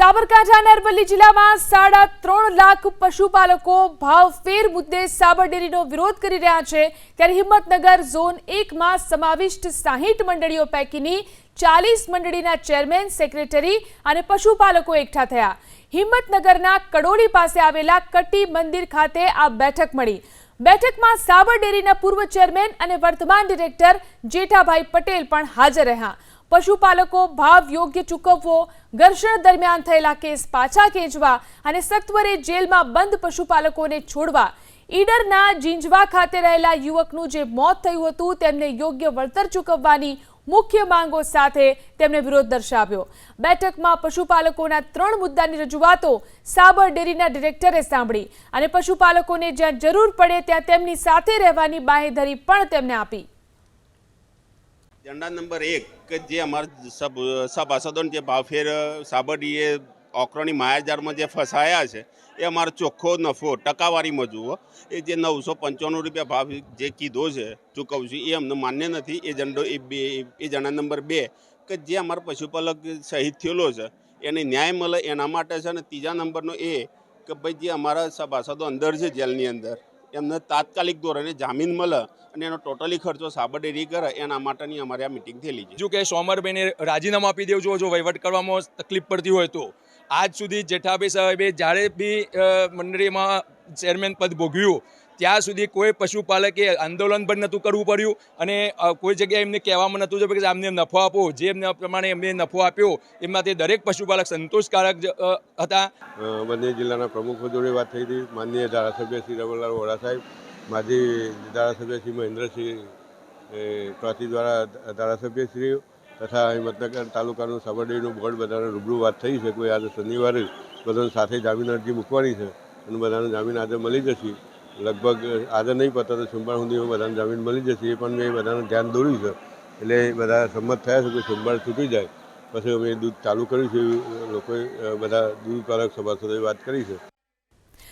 સાબરકાંઠાના અરવલ્લી જિલ્લામાં સાડા ત્રણ લાખ પશુપાલકો ભાવ ફેર મુદ્દે સાબર ડેરીનો વિરોધ કરી રહ્યા છે. ત્યારે હિંમતનગર ઝોન એકમાં સમાવિષ્ટ સાહીઠ મંડળીઓ પૈકીની ચાલીસ મંડળીના ચેરમેન, સેક્રેટરી અને પશુપાલકો એકઠા થયા. હિંમતનગરના કડોળી પાસે આવેલા કટી મંદિર ખાતે આ બેઠક મળી. બેઠકમાં સાબર ડેરીના પૂર્વ ચેરમેન અને વર્તમાન ડિરેક્ટર જેઠાભાઈ પટેલ પણ હાજર રહ્યા. પશુપાલકો ભાવ યોગ્ય ચૂકવવો, ઘર્ષણ દરમિયાન થયેલા કેસ પાછા ખેંચવા અને સત્વરે જેલમાં બંધ પશુપાલકોને છોડવા, ઈડરના જીંજવા ખાતે રહેલા યુવકનું જે મોત થયું હતું તેમને યોગ્ય વળતર ચૂકવવાની મુખ્ય માંગો સાથે તેમણે વિરોધ દર્શાવ્યો. બેઠકમાં પશુપાલકોના ત્રણ મુદ્દાની રજૂઆતો સાબર ડેરીના ડિરેક્ટરે સાંભળી અને પશુપાલકોને જ્યાં જરૂર પડે ત્યાં તેમની સાથે રહેવાની બાંહેધરી પણ તેમને આપી. ઝંડા નંબર એક કે જે અમારા સબ, સભાસદોને જે ભાવફેર સાબરડીએ ઓકરોની માયાજારમાં જે ફસાયા છે, એ અમારો ચોખ્ખો નફો ટકાવારીમાં જુઓ એ જે નવસો પંચાણું રૂપિયા ભાવ જે કીધો છે ચૂકવશું એ અમને માન્ય નથી. એ ઝંડો એ બે, એ ઝંડા નંબર બે કે જે અમારો પશુપાલક શહીદ થયેલો છે, એને ન્યાય મળે એના માટે છે અને ત્રીજા નંબરનો એ કે ભાઈ જે અમારા સભાસદો અંદર છે જેલની અંદર એમને તાત્કાલિક ધોરણે જામીન મળે અને એનો ટોટલી ખર્ચો સાબરડેરી કરે, એના માટેની અમારે આ મિટિંગ થયેલી છે. જો કે સોમરબેને રાજીનામું આપી દેવું જો વહીવટ કરવામાં તકલીફ પડતી હોય તો. આજ સુધી જેઠાભાઈ સાહેબે જ્યારે બી મંડળીમાં ચેરમેન પદ ભોગવ્યું ત્યાં સુધી કોઈ પશુપાલકે આંદોલન પણ નહોતું કરવું પડ્યું અને કોઈ જગ્યાએ એમને કહેવામાં નહોતું કે અમને નફો આપો, જે એમને પ્રમાણે એમને નફો આપ્યો એમાંથી દરેક પશુપાલક સંતોષકારક હતા. બંને જિલ્લાના પ્રમુખો જોડે વાત થઈ હતી. માનનીય ધારાસભ્ય શ્રી રમણલાલ વોરા સાહેબ, માજી ધારાસભ્ય શ્રી મહેન્દ્રસિંહ પ્રાંતિ દ્વારા ધારાસભ્યશ્રીઓ તથા હિંમતનગર તાલુકાનું સાબરડીનું બોર્ડ બધાને રૂબરૂ વાત થઈ છે. કોઈ આજે શનિવારે બધાને સાથે જામીન અરજી મૂકવાની છે અને બધાને જામીન આજે મળી જશે. લગભગ આજે નહીં પતા તો સોમવાર સુધીમાં બધાને જામીન મળી જશે, એ પણ મેં બધાને ધ્યાન દોર્યું છે. એટલે બધા સંમત થયા છે કે સોમવાર છૂટી જાય. પછી અમે દૂધ ચાલુ કર્યું છે લોકોએ બધા દૂધ ઉત્પાદક સભાસદોએ વાત કરી છે.